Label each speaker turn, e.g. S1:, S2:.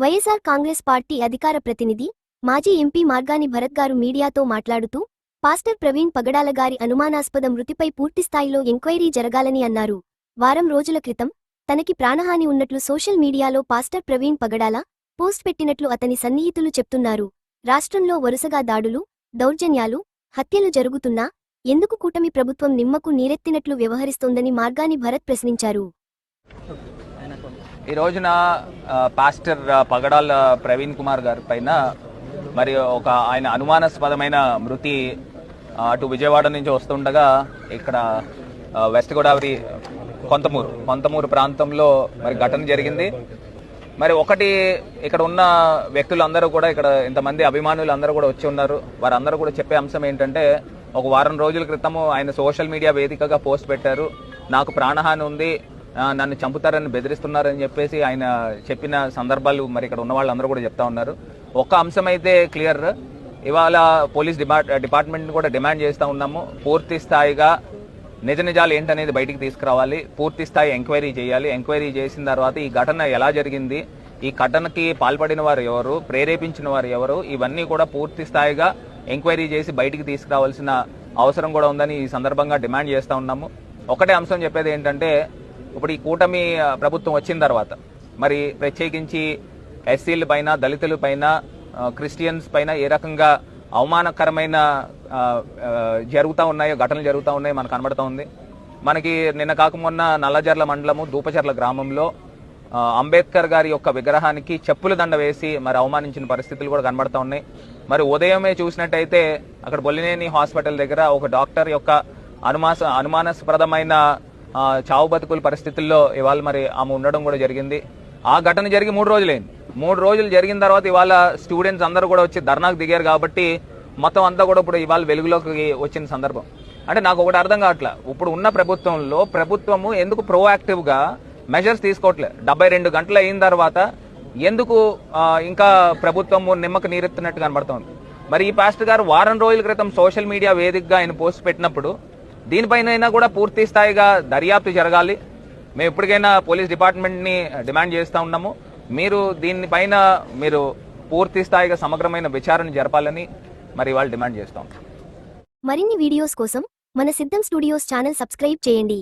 S1: YSR Congress party అధికార ప్రతినిధి మాజీ ఎంపీ మార్గాని భరత్ గారు మీడియాతో మాట్లాడుతూ పాస్టర్ ప్రవీణ్ పగడాల గారి అనుమానాస్పద మృతిపై పూర్తిస్థాయిలో ఎంక్వైరీ జరగాలని అన్నారు. వారం రోజుల క్రితం తనకి ప్రాణహాని ఉన్నట్లు సోషల్ మీడియాలో పాస్టర్ ప్రవీణ్ పగడాల పోస్ట్ పెట్టినట్లు అతని సన్నిహితులు చెప్తున్నారు. రాష్ట్రంలో వరుసగా దాడులు దౌర్జన్యాలు హత్యలు జరుగుతున్నా ఎందుకు కూటమి ప్రభుత్వం నిమ్మకు నీరెత్తినట్లు వ్యవహరిస్తోందని మార్గాని భరత్ ప్రశ్నించారు.
S2: ఈ రోజున పాస్టర్ పగడాల ప్రవీణ్ కుమార్ గారి పైన మరి ఒక ఆయన అనుమానాస్పదమైన మృతి అటు విజయవాడ నుంచి వస్తుండగా ఇక్కడ వెస్ట్ గోదావరి కొంతమూరు కొంతమూరు ప్రాంతంలో మరి ఘటన జరిగింది. మరి ఒకటి ఇక్కడ ఉన్న వ్యక్తులందరూ కూడా ఇక్కడ ఇంతమంది అభిమానులు అందరూ కూడా వచ్చి ఉన్నారు. వారందరూ కూడా చెప్పే అంశం ఏంటంటే ఒక వారం రోజుల క్రితము ఆయన సోషల్ మీడియా వేదికగా పోస్ట్ పెట్టారు. నాకు ప్రాణహాని ఉంది నన్ను చంపుతారని బెదిరిస్తున్నారని చెప్పేసి ఆయన చెప్పిన సందర్భాలు మరి ఇక్కడ ఉన్న వాళ్ళందరూ కూడా చెప్తా ఉన్నారు. ఒక్క అంశం అయితే క్లియర్ ఇవాళ పోలీస్ డిపార్ట్ డిపార్ట్మెంట్ కూడా డిమాండ్ చేస్తూ ఉన్నాము. పూర్తి స్థాయిగా నిజ నిజాలు ఏంటనేది బయటికి తీసుకురావాలి. పూర్తి స్థాయి ఎంక్వైరీ చేయాలి. ఎంక్వైరీ చేసిన తర్వాత ఈ ఘటన ఎలా జరిగింది? ఈ ఘటనకి పాల్పడిన వారు ఎవరు? ప్రేరేపించిన వారు ఎవరు? ఇవన్నీ కూడా పూర్తి స్థాయిగా ఎంక్వైరీ చేసి బయటికి తీసుకురావాల్సిన అవసరం కూడా ఉందని ఈ సందర్భంగా డిమాండ్ చేస్తూ ఉన్నాము. ఒకటే అంశం చెప్పేది ఏంటంటే ఇప్పుడు ఈ కూటమి ప్రభుత్వం వచ్చిన తర్వాత మరి ప్రత్యేకించి ఎస్సీల పైన దళితుల పైన క్రిస్టియన్స్ పైన ఏ రకంగా అవమానకరమైన జరుగుతూ ఉన్నాయో ఘటనలు జరుగుతూ ఉన్నాయో మనకు కనబడుతూ ఉంది. మనకి నిన్న కాక మొన్న నల్లజర్ల మండలము దూపచర్ల గ్రామంలో అంబేద్కర్ గారి యొక్క విగ్రహానికి చెప్పుల దండ వేసి మరి అవమానించిన పరిస్థితులు కూడా కనబడుతూ ఉన్నాయి. మరి ఉదయమే చూసినట్టయితే అక్కడ బొల్లినేని హాస్పిటల్ దగ్గర ఒక డాక్టర్ యొక్క అనుమాస అనుమానాస్పదమైన చావు బతుకుల పరిస్థితుల్లో ఇవాళ మరి ఆమె ఉండడం కూడా జరిగింది. ఆ ఘటన జరిగి మూడు రోజులైంది. మూడు రోజులు జరిగిన తర్వాత ఇవాళ స్టూడెంట్స్ అందరూ కూడా వచ్చి ధర్నాకు దిగారు కాబట్టి మొత్తం అంతా కూడా ఇప్పుడు ఇవాళ వెలుగులోకి వచ్చిన సందర్భం. అంటే నాకు ఒకటి అర్థం కావట్లే. ఇప్పుడు ఉన్న ప్రభుత్వంలో ప్రభుత్వము ఎందుకు ప్రోయాక్టివ్గా మెజర్స్ తీసుకోవట్లే? డెబ్బై రెండు గంటలు అయిన తర్వాత ఎందుకు ఇంకా ప్రభుత్వము నిమ్మకు నీరెత్తినట్టు కనబడుతోంది? మరి ఈ పాస్టర్ గారు వారం రోజుల క్రితం సోషల్ మీడియా వేదికగా ఆయన పోస్ట్ పెట్టినప్పుడు దీనిపైన కూడా పూర్తి స్థాయిగా దర్యాప్తు జరగాలి. మేము ఎప్పటికైనా పోలీస్ డిపార్ట్మెంట్ని డిమాండ్ చేస్తూ ఉన్నాము. మీరు దీనిపైన మీరు పూర్తి స్థాయిగా సమగ్రమైన విచారణ జరపాలని మరి వాళ్ళు డిమాండ్ చేస్తాం
S1: మరిన్ని వీడియోస్ కోసం మన సిద్ధం స్టూడియోస్ ఛానల్ సబ్స్క్రైబ్ చేయండి.